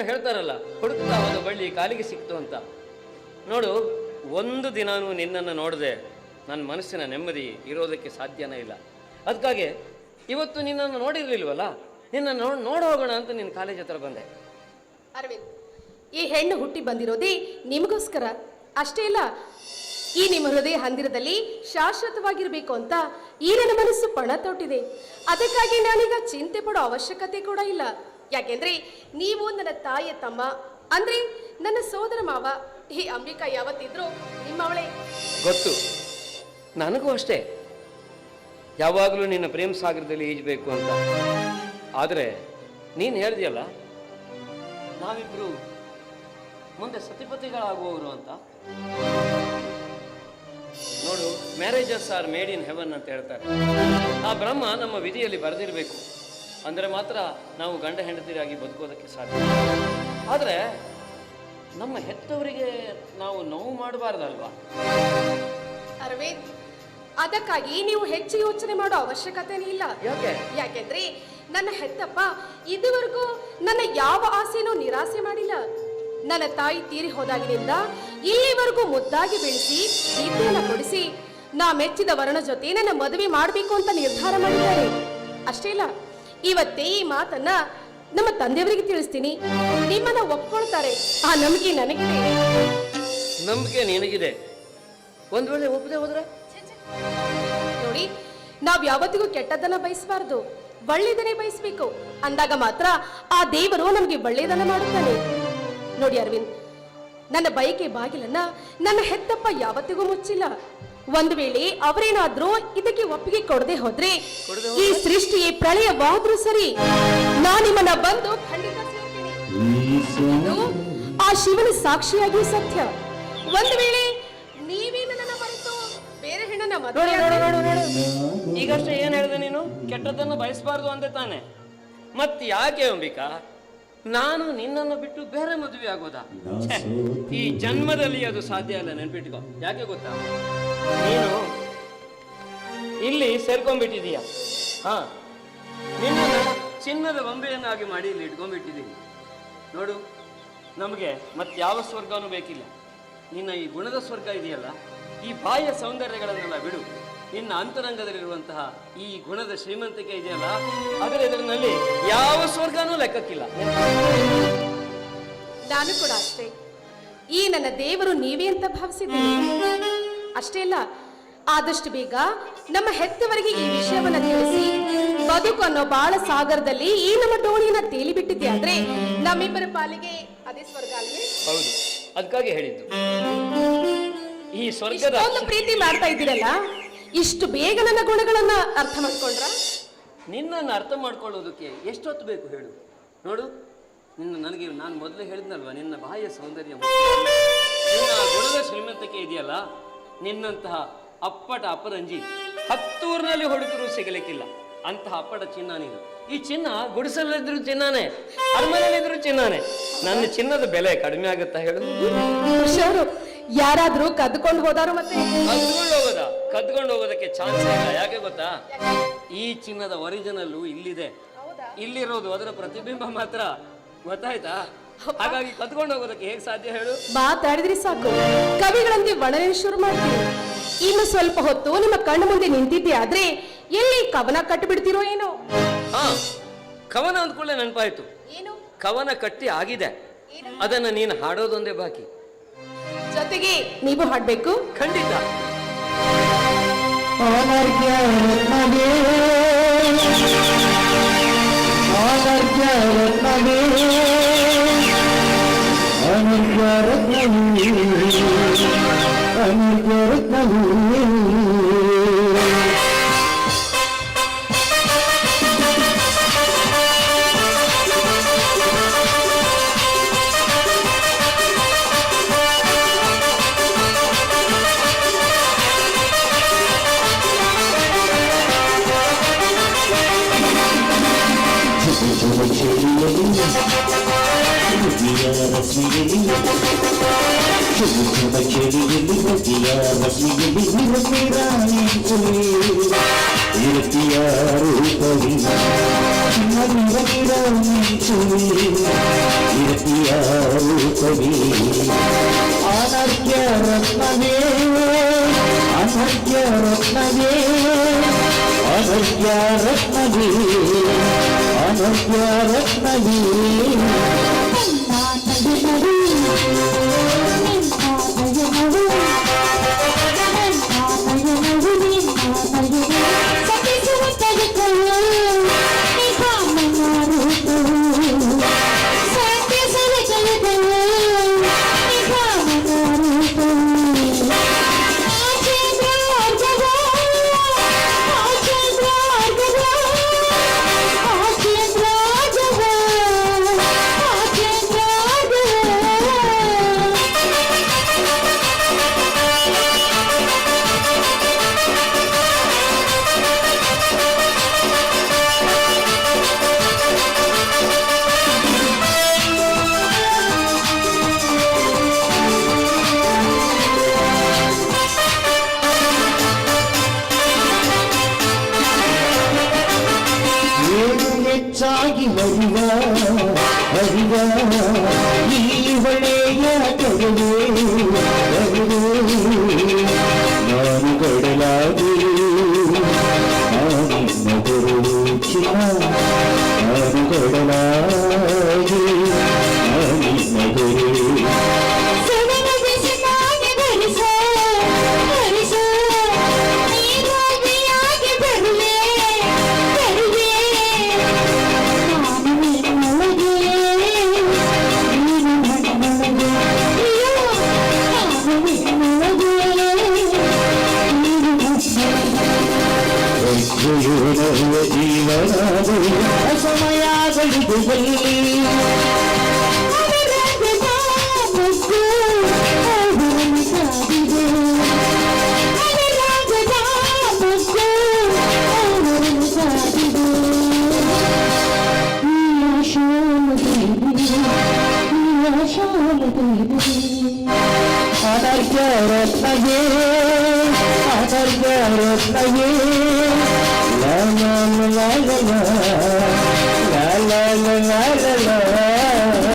ಅದೇನೋ ಹೇಳ್ತಾರಲ್ಲ, ಹುಡುಕ್ತಾ ಹೋದ ಬಳ್ಳಿ ಕಾಲಿಗೆ ಸಿಕ್ತು ಅಂತ. ನೋಡು, ಒಂದು ದಿನಾನೂ ನಿನ್ನನ್ನು ನೋಡದೆ ನನ್ನ ಮನಸ್ಸಿನ ನೆಮ್ಮದಿ ಇರೋದಕ್ಕೆ ಸಾಧ್ಯನೇ ಇಲ್ಲ. ಅದಕ್ಕಾಗಿ ಇವತ್ತು ನಿನ್ನನ್ನು ನೋಡಿರ್ಲಿಲ್ವಲ್ಲ ನಿನ್ನನ್ನು ನೋಡಿ ನೋಡಿ ಹೋಗೋಣ ಅಂತ ನಿನ್ನ ಕಾಲೇಜ್ ಹತ್ರ ಬಂದೆ. ಅರವಿಂದ್, ಈ ಹೆಣ್ಣು ಹುಟ್ಟಿ ಬಂದಿರೋದೇ ನಿಮಗೋಸ್ಕರ? ಅಷ್ಟೇ ಇಲ್ಲ, ಈ ನಿಮ್ಮ ಹೃದಯ ಹಂದಿರದಲ್ಲಿ ಶಾಶ್ವತವಾಗಿರಬೇಕು ಅಂತ ಈ ನನ್ನ ಮನಸ್ಸು ಪಣ ತೊಟ್ಟಿದೆ ಅದಕ್ಕಾಗಿ ನಾನೀಗ ಚಿಂತೆ ಪಡೋ ಅವಶ್ಯಕತೆ ಕೂಡ ಇಲ್ಲ. ಯಾಕೆಂದ್ರೆ ನೀವು ನನ್ನ ತಾಯಿಯ ತಮ್ಮ. ಅಂದ್ರೆ ನನ್ನ ಸೋದರ ಮಾವ. ಈ ಅಂಬಿಕಾ, ಯಾವತ್ತಿದ್ರು ನಿಮ್ಮವಳೆ. ಗೊತ್ತು. ನನಗೂ ಅಷ್ಟೇ. ಯಾವಾಗಲೂ ನಿನ್ನ ಪ್ರೇಮ ಸಾಗರದಲ್ಲಿ ಈಜಬೇಕು ಅಂತ. ಆದರೆ ನೀನು ಹೇಳ್ದಿಯಲ್ಲ, ನಾವಿಬ್ರು ಮುಂದೆ ಸತಿಪತಿಗಳಾಗುವವರು ಅಂತ. ನೋಡು marriages are made in heaven ಅಂತ ಹೇಳ್ತಾರೆ. ಆ ಬ್ರಹ್ಮ ನಮ್ಮ ವಿಧಿಯಲ್ಲಿ ಬರೆದಿರಬೇಕು. ಅಂದರೆ ಮಾತ್ರ ನಾವು ಗಂಡ ಹೆಂಡತಿರಾಗಿ ಬದುಕೋದಕ್ಕೆ ಸಾಧ್ಯ. ಆದರೆ ನಮ್ಮ ಹೆತ್ತವರಿಗೆ ನಾವು ನೋವು ಮಾಡಬಾರ್ದಲ್ವಾ? ಅರವಿಂದ್ ಅದಕ್ಕಾಗಿ ನೀವು ಹೆಚ್ಚು ಯೋಚನೆ ಮಾಡೋ ಅವಶ್ಯಕತೆ ಇಲ್ಲ. ಯಾಕೆ? ಯಾಕೆಂದ್ರೆ ನನ್ನ ಹೆತ್ತಪ್ಪ ಇದುವರೆಗೂ ನನ್ನ ಯಾವ ಆಸೆನೂ ನಿರಾಸೆ ಮಾಡಿಲ್ಲ. ನನ್ನ ತಾಯಿ ತೀರಿ ಹೋದಾಗಿನಿಂದ ಇಲ್ಲಿವರೆಗೂ ಮುದ್ದಾಗಿ ಬೆಳೆಸಿ ವಿದ್ಯೆಯನ್ನು ಕೊಡಿಸಿ ನಾ ಮೆಚ್ಚಿದ ವರ್ಣ ಜೊತೆ ನನ್ನ ಮದುವೆ ಮಾಡಬೇಕು ಅಂತ ನಿರ್ಧಾರ ಮಾಡಿದ್ದಾರೆ. ಅಷ್ಟೇ ಇಲ್ಲ. ಇವತ್ತೇ ಈ ಮಾತನ್ನ ನಮ್ಮ ತಂದೆಯವರಿಗೆ ತಿಳಿಸ್ತೀನಿ. ನಿಮ್ಮನ್ನ ಒಪ್ಕೊಳ್ತಾರೆ. ಆ ನಂಬಿಕೆ ನನಗಿದೆ. ನಂಬಿಕೆ ನಿನಗಿದೆ. ಒಂದ್ ವೇಳೆ ಒಪ್ಪದೆ ಹೋದ್ರೆ? ನೋಡಿ ನಾವ್ ಯಾವತ್ತಿಗೂ ಕೆಟ್ಟದನ್ನ ಬಯಸಬಾರ್ದು. ಒಳ್ಳೇದನ್ನೇ ಬಯಸ್ಬೇಕು. ಅಂದಾಗ ಮಾತ್ರ ಆ ದೇವರು ನಮಗೆ ಒಳ್ಳೇದನ್ನ ಮಾಡುತ್ತಾನೆ. ನೋಡಿ ಅರವಿಂದ್ ನನ್ನ ಬಯಕೆ ಬಾಗಿಲನ್ನ ನನ್ನ ಹೆತ್ತಪ್ಪ ಯಾವತ್ತಿಗೂ ಮುಚ್ಚಿಲ್ಲ. ಒಂದು ವೇಳೆ ಅವರೇನಾದ್ರೂ ಇದಕ್ಕೆ ಒಪ್ಪಿಗೆ ಕೊಡದೆ ಹೋದ್ರೆ ಈ ಸೃಷ್ಟಿಯೇ ಪ್ರಳಯವಾದ್ರೂ ಸರಿ. ನಾನು ನಿಮ್ಮನ್ನ ಬಂದು ಖಂಡಿತ ಸೇರ್ತೀನಿ. ಇದು ಆ ಶಿವನ ಸಾಕ್ಷಿಯಾಗಿ ಸತ್ಯ. ಒಂದು ವೇಳೆ ನೀವೇ ನನ್ನನ್ನ ಮರೆತು ಬೇರೆ ಹೆಣ್ಣನ್ನ ಮದುವೆ ಈಗಷ್ಟೇ ಏನ್ ಹೇಳಿದೆ ನೀನು? ಕೆಟ್ಟದ್ದನ್ನು ಬಯಸಬಾರ್ದು ಅಂದೆ ತಾನೆ. ಮತ್ ಯಾಕೆ ಅಂಬಿಕಾ? ನಾನು ನಿನ್ನನ್ನು ಬಿಟ್ಟು ಬೇರೆ ಮದುವೆ ಆಗೋದಾ? ಛೆ, ಈ ಜನ್ಮದಲ್ಲಿ ಅದು ಸಾಧ್ಯ ಅಲ್ಲ ನೆನ್ಪಿಟ್ಕೋ. ಯಾಕೆ ಗೊತ್ತಾ? ನೀನು ಇಲ್ಲಿ ಸೇರ್ಕೊಂಡ್ಬಿಟ್ಟಿದೀಯ. ಹಾ. ನಿನ್ನ ಚಿನ್ನದ ಬೊಂಬೆಯನ್ನಾಗಿ ಮಾಡಿ ಇಲ್ಲಿ ಇಟ್ಕೊಂಡ್ಬಿಟ್ಟಿದ್ದೀನಿ ನೋಡು, ನಮಗೆ ಮತ್ತೆ ಯಾವ ಸ್ವರ್ಗನೂ ಬೇಕಿಲ್ಲ. ನಿನ್ನ ಈ ಗುಣದ ಸ್ವರ್ಗ ಇದೆಯಲ್ಲ, ಈ ಬಾಹ್ಯ ಸೌಂದರ್ಯಗಳನ್ನೆಲ್ಲ ಬಿಡು. ನಿನ್ನ ಅಂತರಂಗದಲ್ಲಿರುವಂತಹ ಈ ಗುಣದ ಶ್ರೀಮಂತಿಕೆ ಇದೆಯಲ್ಲ, ಅದರ ಎದುರಿನಲ್ಲಿ ಯಾವ ಸ್ವರ್ಗನೂ ಲೆಕ್ಕಕ್ಕಿಲ್ಲ. ನಾನು ಕೂಡ ಅಷ್ಟೇ. ಈ ನನ್ನ ದೇವರು ನೀವೇ ಅಂತ ಭಾವಿಸಿದ್ದೀನಿ ಅಷ್ಟೇ ಅಲ್ಲ ಆದಷ್ಟು ಬೇಗ ನಮ್ಮ ಹೆತ್ತವರಿಗೆ ಈ ವಿಷಯವನ್ನ ತಿಳಿಸಿ ಬದುಕು ಅನ್ನೋ ಬಾಳ ಸಾಗರದಲ್ಲಿ ಈ ನಮ್ಮ ಡೋಣಿಯನ್ನ ತೇಲಿ ಬಿಟ್ಟಿದ್ದೆ ಆದ್ರೆ ನಮ್ಮಿಬ್ಬರ ಪಾಲಿಗೆ ಅದೇ ಸ್ವರ್ಗ ಅಲ್ವೇ? ಹೌದು. ಅದಕ್ಕಾಗಿ ಹೇಳಿದ್ದು. ಈ ಸ್ವರ್ಗದ ಒಂದು ಪ್ರೀತಿ ಮಾಡ್ತಾ ಇದ್ದೀರಲ್ಲ ಇಷ್ಟು ಬೇಗ ನನ್ನ ಗುಣಗಳನ್ನ ಅರ್ಥ ಮಾಡ್ಕೊಂಡ್ರ? ನಿನ್ನನ್ನು ಅರ್ಥ ಮಾಡ್ಕೊಳ್ಳೋದಕ್ಕೆ ಎಷ್ಟೊತ್ತು ಬೇಕು ಹೇಳು. ನೋಡು ನಿನ್ನ ನನಗೆ ನಾನು ಮೊದಲು ಹೇಳಿದ್ನಲ್ವಾ ನಿನ್ನ ಬಾಯ ಸೌಂದರ್ಯ. ನಿನ್ನ ಗುಣದ ಶ್ರೀಮಂತಿಕೆ ಇದೆಯಲ್ಲ ನಿನ್ನಂತಹ ಅಪ್ಪಟ ಅಪರಂಜಿ ಹತ್ತೂರಿನಲ್ಲಿ ಹುಡುಕರು ಸಿಗಲಿಕ್ಕಿಲ್ಲ. ಅಂತಹ ಅಪ್ಪಟ ಚಿನ್ನ ನೀನು. ಈ ಚಿನ್ನ ಗುಡಿಸಲಿದ್ರು ಚಿನ್ನನೇ ಅರಮನೆಯಲ್ಲಿದ್ರು ಚಿನ್ನನೇ. ನನ್ನ ಚಿನ್ನದ ಬೆಲೆ ಕಡಿಮೆ ಆಗುತ್ತಾ ಹೇಳು? ಅವರು ಯಾರಾದ್ರೂ ಕದ್ಕೊಂಡು ಹೋದಾರು ಮತ್ತೆ? ಕದ್ಕೊಂಡು ಹೋಗೋದ? ಕದ್ಕೊಂಡು ಹೋಗೋದಕ್ಕೆ ಚಾನ್ಸ್ ಇಲ್ಲ. ಯಾಕೆ ಗೊತ್ತಾ? ಈ ಚಿನ್ನದ ಒರಿಜಿನಲ್ಲು ಇಲ್ಲಿದೆ. ಇಲ್ಲಿರೋದು ಅದರ ಪ್ರತಿಬಿಂಬ ಮಾತ್ರ. ಗೊತ್ತಾಯ್ತಾ? ಹಾಗಾಗಿ ಕತ್ಕೊಂಡು ಹೋಗೋದಕ್ಕೆ ಹೇಗೆ ಸಾಧ್ಯ ಹೇಳು? ಮಾತಾಡಿದ್ರಿ ಸಾಕು. ಕವಿಗಳಂತೆ ವರ್ಣನೆ ಶುರು ಮಾಡ್ತೀವಿ ಇನ್ನು ಸ್ವಲ್ಪ ಹೊತ್ತು ನಿಮ್ಮ ಕಣ್ಣು ಮುಂದೆ ನಿಂತಿದ್ದೆ ಆದ್ರೆ ಎಲ್ಲಿ ಕವನ ಕಟ್ಟಿಬಿಡ್ತೀರೋ ಏನೋ? ಹಾ ಕವನ ಅಂದ್ಕೊಳ್ಳೆ ನೆನಪಾಯ್ತು. ಏನು? ಕವನ ಕಟ್ಟಿ ಆಗಿದೆ. ಅದನ್ನ ನೀನು ಹಾಡೋದೊಂದೇ ಬಾಕಿ. ಜೊತೆಗೆ ನೀವು ಹಾಡ್ಬೇಕು? ಖಂಡಿತ. ಅನರ್ಘ್ಯ ರತ್ನವೇ ಅನರ್ಘ್ಯ ರತ್ನವೇ వస్మిగిలి చుమ్మ చెడియలి గతియా వస్మిగిలి నిరతి రాణించులి ఇరతియా రూపవిన చిన్న నిరతి రాణించులి ఇరతియా రూపవి ರತ್ನವೇ ಏನು ಜೀವನದು ಸಮಯಗಳಿಗೆಯಲ್ಲಿ ಅನರ್ಘ್ಯ ರತ್ನವೇ ಅನರ್ಘ್ಯ ರತ್ನವೇ ಲ ಜಯೋ